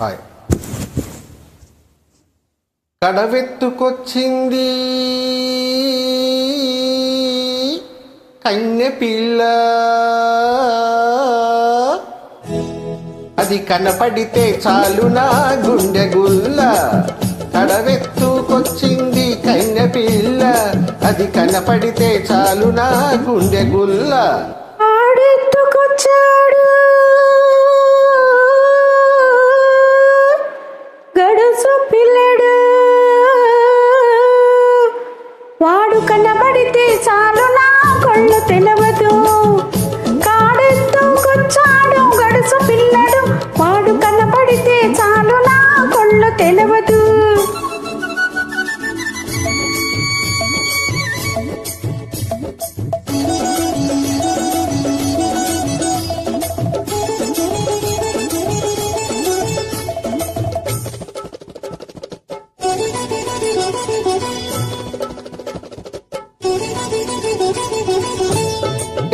Hi. కడవెత్తుకొచ్చింది కన్నె పిల్ల. అది కనపడితే చాలు నా గుండె గుల్ల. కడవెత్తుకొచ్చింది కన్నె పిల్ల. అది కనపడితే చాలు నా గుండె గుల్ల. పిల్లడు. వాడు కనబడితే చాలు నా కళ్ళు తెలవదు. కాడెత్తుకొచ్చాడు గడుసు పిల్లడు. వాడు కనబడితే చాలు నా కళ్ళు తెలవదు.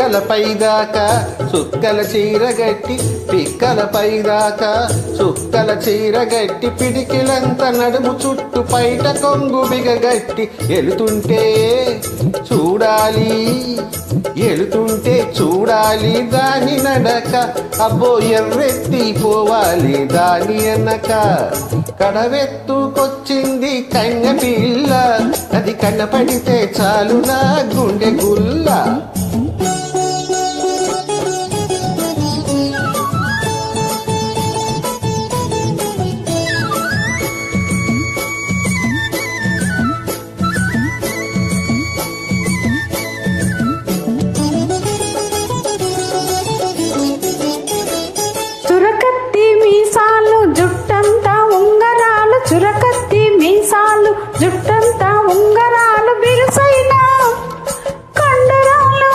పిక్కల పైదాకా సుక్కల చీరగట్టి పిక్కల పైదాకా చుక్కల చీరగట్టి పిడికిలంత నడుము చుట్టు పైట కొంగు బిగగట్టి ఎలుతుంటే చూడాలి ఎలుతుంటే చూడాలి దాని నడక అబ్బో ఎర్రెత్తి పోవాలి దాని ఎనక కడవెత్తుకొచ్చింది కన్య పిల్ల అది కనపడితే చాలు నా గుండె గుల్ల. చురకత్తి మీసాలు జుట్టంతా ఉంగరాలు బిరుసైన కండరాలు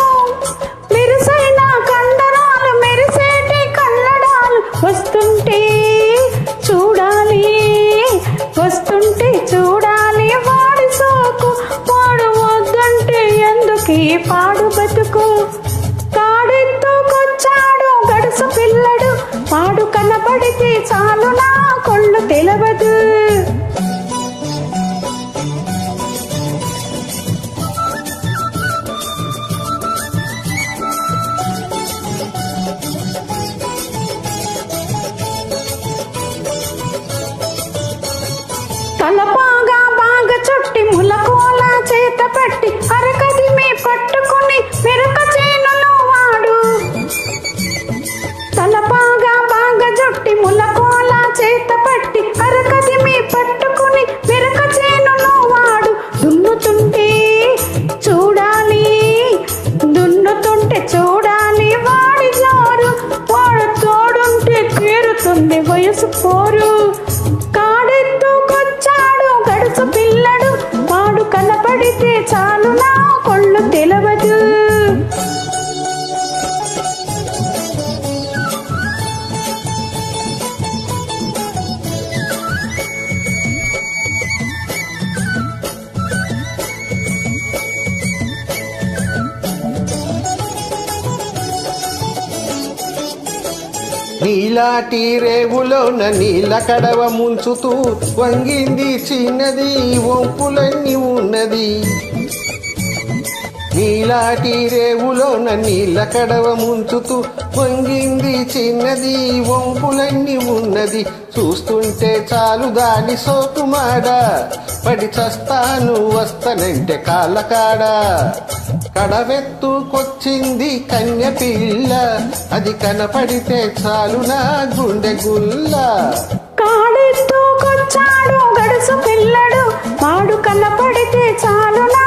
మెరుసైన కండరాలు మెరిసేటి కన్నడాలు వస్తుంటే చూడాలి వస్తుంటే చూడాలి. వాడి సోకు వాడు వద్దంటే ఎందుకీ పాడు బతుకు? కాడెత్తుకొచ్చాడు గడుసు పిల్లడు వాడు కనబడితే చాలు నా కొళ్ళు తెలవదు. పట్టి అరకదిమే పట్టుకుని మెరక చేనులో వాడు. తల బాగా చుట్టి ములకోల చేత పట్టి అరకదిమే పట్టుకుని మెరక చేనులో వాడు. దున్నుతుంటే చూడాలి దున్నుతుంటే చూడాలి వాడి జారు. వాడు తోడుంటే తీరుతుంది వయసు పోరు. కనపడితే చాలు నా నీలాటి రేవులోన నీల కడవ ముంచుతూ వంగింది చిన్నది వంపులన్నీ ఉన్నది. నీలాటి రేవులోన నీళ్ళ కడవ ముంచుతూ వంగింది చిన్నది వంపులన్నీ ఉన్నది. చూస్తుంటే చాలు దాని సోకుమాడ? పడి చస్తాను వస్తానంటే కాళ్ళకాడా? కడవెత్తుకొచ్చింది కన్య పిల్ల అది కనపడితే చాలు నా గుండె గుల్ల. కాడెత్తుకొచ్చాడు గడుసు పిల్లడు. వాడు కనపడితే చాలు నా